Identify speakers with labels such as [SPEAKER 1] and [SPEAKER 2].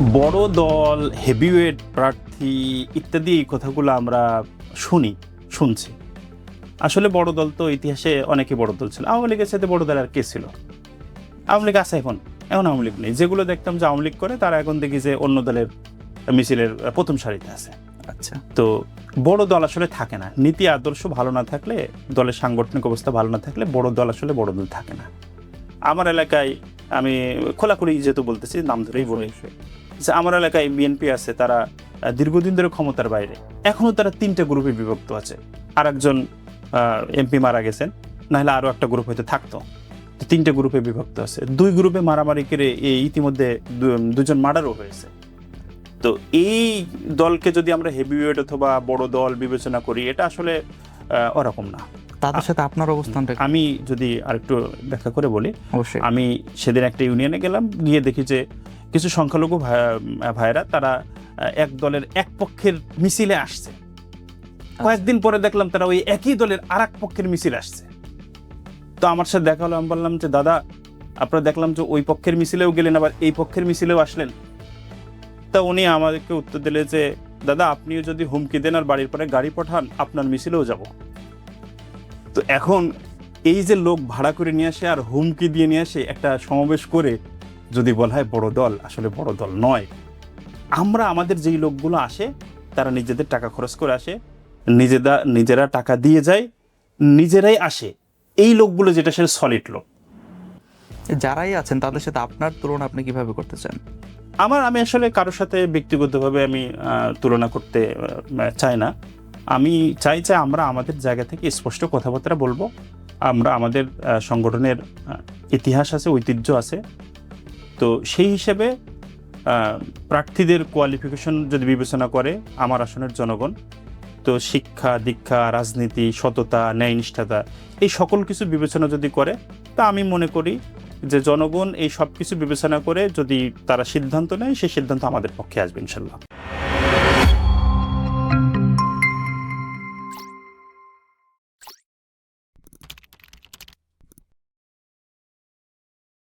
[SPEAKER 1] বড় দল হেভিওয়েট প্রার্থী ইত্যাদি এই কথাগুলো আমরা শুনি শুনছি। আসলে বড় দল তো ইতিহাসে অনেকই বড় দল ছিল। আওয়ামী লীগের সাথে বড় দল আর কে ছিল? আওয়ামী লীগ আছে এখন। এখন আওয়ামী লীগ নেই। যেগুলো দেখতাম যে আওয়ামী লীগ করে তারা এখন দেখি যে অন্য দলের মিছিলের প্রথম সারিতে আছে।
[SPEAKER 2] আচ্ছা।
[SPEAKER 1] তো বড় দল আসলে থাকে না। নীতি আদর্শ ভালো না থাকলে দলের সাংগঠনিক অবস্থা ভালো না থাকলে বড় দল আসলে বড় দল থাকে না। আমার এলাকায় আমি খোলাখুলি যেহেতু বলতেছি নাম ধরেই বলি। যে আমার এলাকায় বিএনপি আছে, তারা দীর্ঘদিন ধরে ক্ষমতার বাইরে। এখনও তারা তিনটা গ্রুপে বিভক্ত আছে। আর একজন এমপি মারা গেছেন, নাহলে আরও একটা গ্রুপ হয়তো থাকতো। তিনটে গ্রুপে বিভক্ত আছে। দুই গ্রুপে মারামারি করে এই ইতিমধ্যে দুজন মার্ডারও হয়েছে। তো এই দলকে যদি আমরা হেভিওয়েট অথবা বড় দল বিবেচনা করি, এটা আসলে ওরকম না।
[SPEAKER 2] তাদের সাথে আপনার অবস্থানটা?
[SPEAKER 1] আমি যদি আরেকটু ব্যাখ্যা করে বলি
[SPEAKER 2] অবশ্যই।
[SPEAKER 1] আমি সেদিন একটা ইউনিয়নে গেলাম গিয়ে দেখি যে কিছু সংখ্যালঘু ভাই- ভাইয়েরা তারা এক দলের এক পক্ষের মিছিলে আসছে। কয়েকদিন পরে দেখলাম তারা ওই একই দলের আর এক পক্ষের মিছিল আসছে। তো আমার সাথে দেখা হলো আমি বললাম যে দাদা আপনারা দেখলাম যে ওই পক্ষের মিছিলেও গেলেন আবার এই পক্ষের মিছিলেও আসলেন। তা উনি আমাদেরকে উত্তর দিলে যে দাদা আপনিও যদি হুমকি দেন আর বাড়ির পরে গাড়ি পাঠান আপনার মিছিলেও যাব। তো এখন এই যে লোক ভাড়া করে নিয়ে আসে আর হুমকি দিয়ে নিয়ে আসে একটা সমাবেশ করে যদি বলা হয় বড় দল আসলে বড় দল নয়। আমরা আমাদের যেই লোকগুলো আসে তারা নিজেদের টাকা খরচ করে আসে নিজেরা নিজেরা টাকা দিয়ে যায় নিজেরাই আসে। এই লোকগুলো যেটা সে সলিড লোক।
[SPEAKER 2] যারাই আছেন তাদের সাথে আপনার তুলনা আপনি কীভাবে করতে চান?
[SPEAKER 1] আমার আমি আসলে কারোর সাথে ব্যক্তিগতভাবে আমি তুলনা করতে চাই না। আমি চাই যে আমরা আমাদের জায়গা থেকে স্পষ্ট কথাবার্তা বলব। আমরা আমাদের সংগঠনের ইতিহাস আছে, ঐতিহ্য আছে। তো সেই হিসেবে প্রার্থীদের কোয়ালিফিকেশন যদি বিবেচনা করে, আমার আসনের জনগণ, তো শিক্ষা, দীক্ষা, রাজনীতি, সততা ন্যায়নিষ্ঠতা এই সকল কিছু বিবেচনা যদি করে, তা আমি মনে করি যে জনগণ এই সব কিছু বিবেচনা করে যদি তারা সিদ্ধান্ত নেয়, সেই সিদ্ধান্ত আমাদের পক্ষে আসবে, ইনশাল্লাহ।